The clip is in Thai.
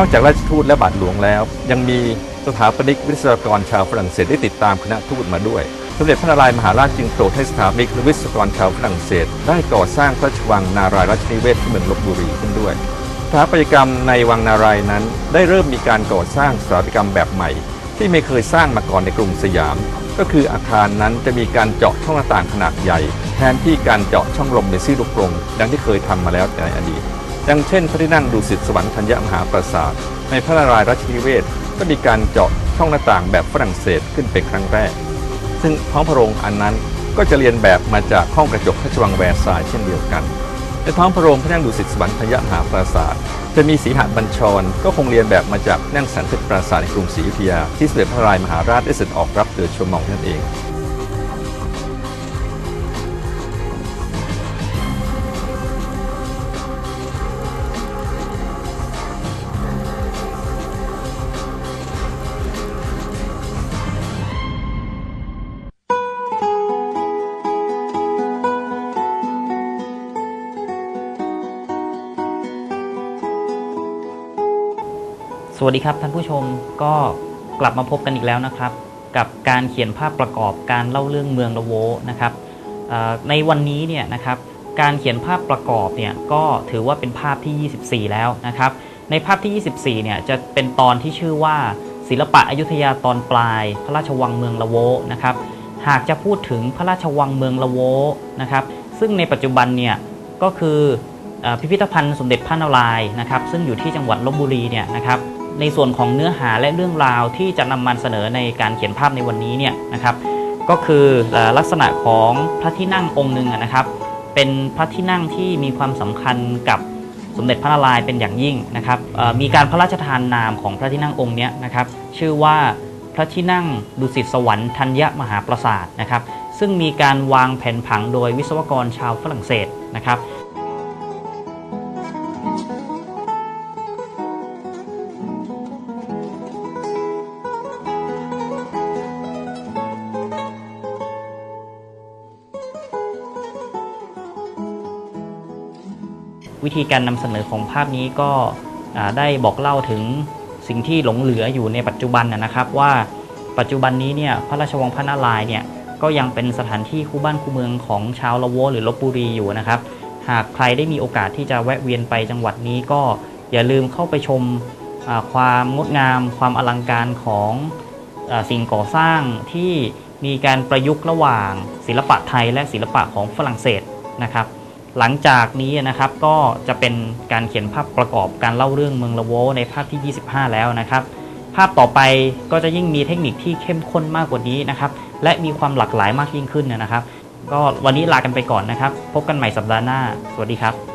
อกจากราชทูตและบาทหลวงแล้ว ยังมีสถาปนิกวิศวกรชาวฝรั่งเศสได้ติดตามคณะทูตมาด้วย สมเด็จพระนารายมหาราชจึงโปรดให้สถาปนิกและวิศวกรชาวฝรั่งเศส ได้ก่อสร้างพระราชวังนารายณ์ราชนิเวศที่เมืองลบบุรีขึ้นด้วยสถาปัตยกรรมในวังนารายนั้น ได้เริ่มมีการก่อสร้างสถาปัตยกรรมแบบใหม่ ที่ไม่เคยสร้างมาก่อนในกรุงสยาม ก็คืออาคารนั้นจะมีการเจาะช่องหน้าต่างขนาดใหญ่ แทนที่การเจาะช่องลมในซี่ลูกกรงดังที่เคยทำมาแล้วในอดีต ดังเช่น พระที่นั่งดุสิตสวรรค์ธัญญมหาปราสาท ในพระนารายณ์ราชนิเวศก็มีการเจาะช่องหน้าต่างแบบฝรั่งเศสขึ้นเป็นครั้งแรก ซึ่งท้องพระโรงอันนั้นก็จะเรียนแบบมาจากห้องกระจกพระชวังแวร์ซายเช่นเดียวกัน ในท้องพระโรงพระนั่งดุสิตสวรรค์พยมหาปราสาท จะมีสีหบัญชร ก็คงเรียนแบบมาจากนั่งสันเพชรปราสาทในกรุงศรีอยุธยาที่สมเด็จพระนารายมหาราชได้เสด็จออกรับเดือชมมองนั่นเอง สวัสดีครับท่านผู้ชมก็กลับมาพบกันอีกแล้วนะครับ กับการเขียนภาพประกอบการเล่าเรื่องเมืองละโวนะครับในวันนี้เนี่ยนะครับการเขียนภาพประกอบเนี่ยก็ถือว่าเป็นภาพที่ 24 แล้วนะครับ ในภาพที่ 24 เนี่ยจะเป็นตอนที่ชื่อว่า ศิลปะอยุธยาตอนปลาย พระราชวังเมืองละโวนะครับหากจะพูดถึงพระราชวังเมืองละโวนะครับ ซึ่งในปัจจุบันเนี่ยก็คือพิพิธภัณฑ์สมเด็จพระนารายณ์นะครับ ซึ่งอยู่ที่จังหวัดลบบุรีเนี่ยนะครับ ในส่วนของเนื้อหาและเรื่องราวที่จะนำมาเสนอในการเขียนภาพในวันนี้เนี่ยนะครับ ก็คือลักษณะของพระที่นั่งองค์หนึ่งนะครับ เป็นพระที่นั่งที่มีความสำคัญกับสมเด็จพระนารายณ์เป็นอย่างยิ่งนะครับมีการพระราชทานนามของพระที่นั่งองค์นี้นะครับ ชื่อว่าพระที่นั่งดุสิตสวรรค์ธัญมหาปราสาทนะครับ ซึ่งมีการวางแผนผังโดยวิศวกรชาวฝรั่งเศสนะครับ วิธีการนำเสนอของภาพนี้ก็ได้บอกเล่าถึงสิ่งที่หลงเหลืออยู่ในปัจจุบันนะครับ ว่าปัจจุบันนี้เนี่ยพระราชวังพระนารายณ์เนี่ยก็ยังเป็นสถานที่คู่บ้านคู่เมืองของชาวละโวหรือลบบุรีอยู่นะครับ หากใครได้มีโอกาสที่จะแวะเวียนไปจังหวัดนี้ก็อย่าลืมเข้าไปชมความงดงาม ความอลังการของอสิ่งก่อสร้างที่มีการประยุกต์ระหว่างศิลปะไทยและศิลปะของฝรั่งเศสนะครับ หลังจากนี้นะครับก็จะเป็นการเขียนภาพประกอบการเล่าเรื่องเมืองละโวในภาพที่ 25 แล้วนะครับ ภาพต่อไปก็จะยิ่งมีเทคนิคที่เข้มข้นมากกว่านี้นะครับและมีความหลากหลายมากยิ่งขึ้นนะครับ ก็วันนี้ลากันไปก่อนนะครับ พบกันใหม่สัปดาห์หน้า สวัสดีครับ